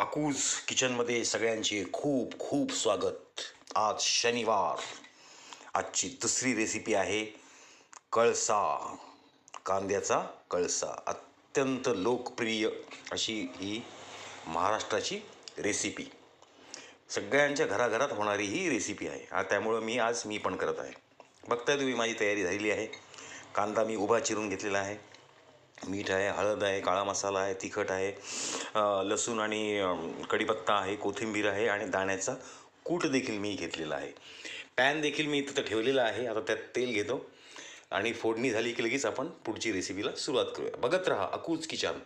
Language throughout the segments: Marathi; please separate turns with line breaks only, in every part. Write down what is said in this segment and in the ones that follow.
अकूज किचनमध्ये सगळ्यांचे खूप खूप स्वागत. आज शनिवार. आजची दुसरी रेसिपी आहे कळसा. कांद्याचा कळसा. अत्यंत लोकप्रिय अशी ही महाराष्ट्राची रेसिपी सगळ्यांच्या घराघरात होणारी ही रेसिपी आहे. त्यामुळं मी आज मी पण करत आहे. बघताय तुम्ही माझी तयारी झालेली आहे. कांदा मी उभा चिरून घेतलेला आहे. मीठ आहे हळद आहे काळा मसाला आहे तिखट आहे लसूण आणि कढीपत्ता आहे कोथिंबीर आहे आणि दाण्याचा कूट देखील मी घेतलेला आहे. पॅन देखील मी तिथं ठेवलेला आहे. आता त्यात तेल घेतो आणि फोडणी झाली की लगेच आपण पुढची रेसिपीला सुरुवात करूया. बघत राहा अकूज किचन.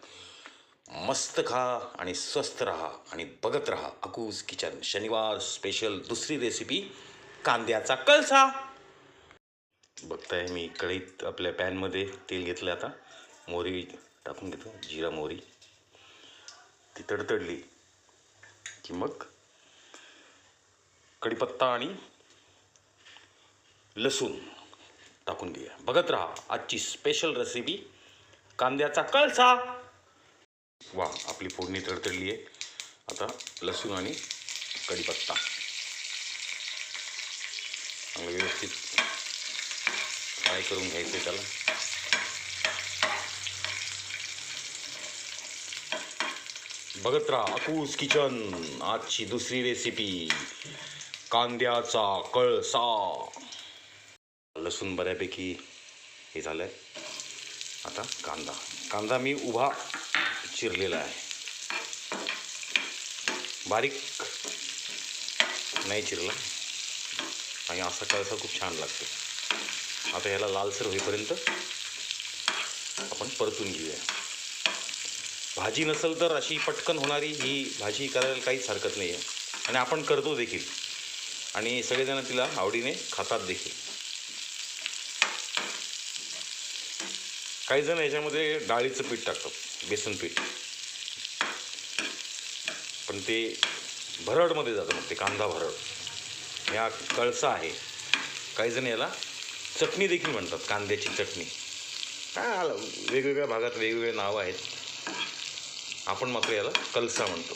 मस्त खा आणि स्वस्त राहा आणि बघत राहा अकूज किचन. शनिवार स्पेशल दुसरी रेसिपी कांद्याचा कळसा बघताय मी कढईत आपल्या पॅनमध्ये तेल घेतलं आता. मोहरी टाकून घेतो जिरा मोहरी. ती तडतडली की मग कढीपत्ता आणि लसूण टाकून घेऊया. बघत राहा आजची स्पेशल रेसिपी कांद्याचा कळसा. वा आपली फोडणी तडतडली आहे. आता लसूण आणि कढीपत्ता. चांगलं व्यवस्थित फ्राय करून घ्यायचं आहे त्याला. बघत राहा अकूस किचन आजची दुसरी रेसिपी कांद्याचा कळसा. लसूण बऱ्यापैकी हे झालंय. आता कांदा. कांदा मी उभा चिरलेला आहे. बारीक नाही चिरला. आणि असा कळसा खूप छान लागतो. आता याला लालसर होईपर्यंत आपण परतून घेऊया. भाजी नसेल तर अशी पटकन होणारी ही भाजी करायला काहीच हरकत नाही आहे आणि आपण करतो देखील. आणि सगळेजण तिला आवडीने खातात देखील. काही जण याच्यामध्ये डाळीचं पीठ टाकतात बेसन पीठ. पण ते भरडमध्ये जातं मग ते कांदा भरड. ह्या कळसा आहे. काही जण याला चटणी देखील म्हणतात कांद्याची चटणी. काय आलं, वेगवेगळ्या भागात वेगवेगळे नावं आहेत. आपण मात्र याला कलसा म्हणतो.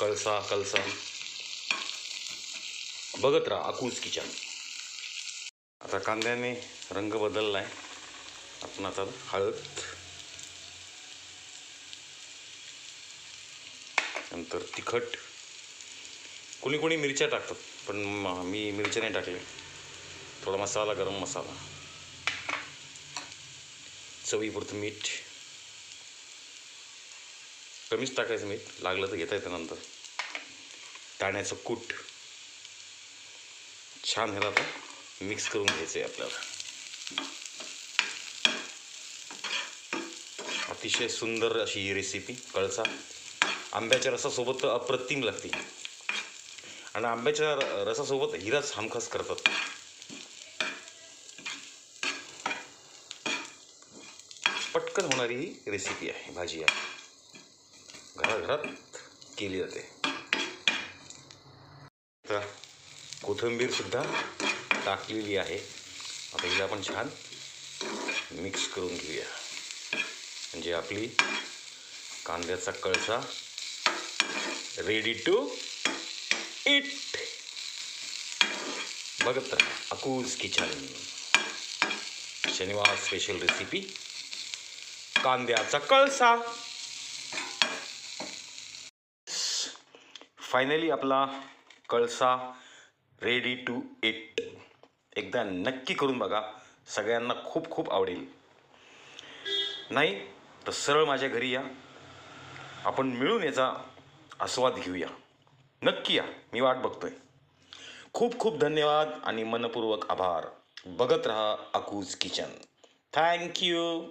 कळसा कलसा. बघत राहा अकूज किचन आता कांद्याने रंग बदलला आहे आपण आता हळद नंतर तिखट. कोणी कोणी मिरच्या टाकतात पण मी मिरच्या नाही टाकले. थोडा मसाला गरम मसाला. चवीपुरतं मीठ. कमीच टाकायचं मीठ लागलं तर घेता येतं नंतर. दाण्याचं कूट. छान ह्याला आता. मिक्स करून घ्यायचं आहे आपल्याला. अतिशय सुंदर अशी ही रेसिपी कळसा. आंब्याच्या रसासोबत तर अप्रतिम लागते. आणि आंब्याच्या रसासोबत हिराच हमखास करतात. पटकन होणारी ही रेसिपी आहे भाजी आहे. घराघरात केली जाते आता कोथिंबीर सुद्धा टाकलेली आहे. आता हिला आपण छान मिक्स करून घेऊया. म्हणजे आपली कांद्याचा कळसा रेडी टू इट बघत राहा अकूज किचन. शनिवार स्पेशल रेसिपी कांद्याचा कळसा. फायनली आपला कळसा रेडी टू इट एकदा नक्की करून बघा. सगळ्यांना खूप खूप आवडेल. नाही तर सरळ माझ्या घरी या. आपण मिळून याचा आस्वाद घेऊया. नक्की या. मी वाट बघतोय. खूप खूप धन्यवाद आणि मनपूर्वक आभार. बघत रहा अकूज किचन. थँक्यू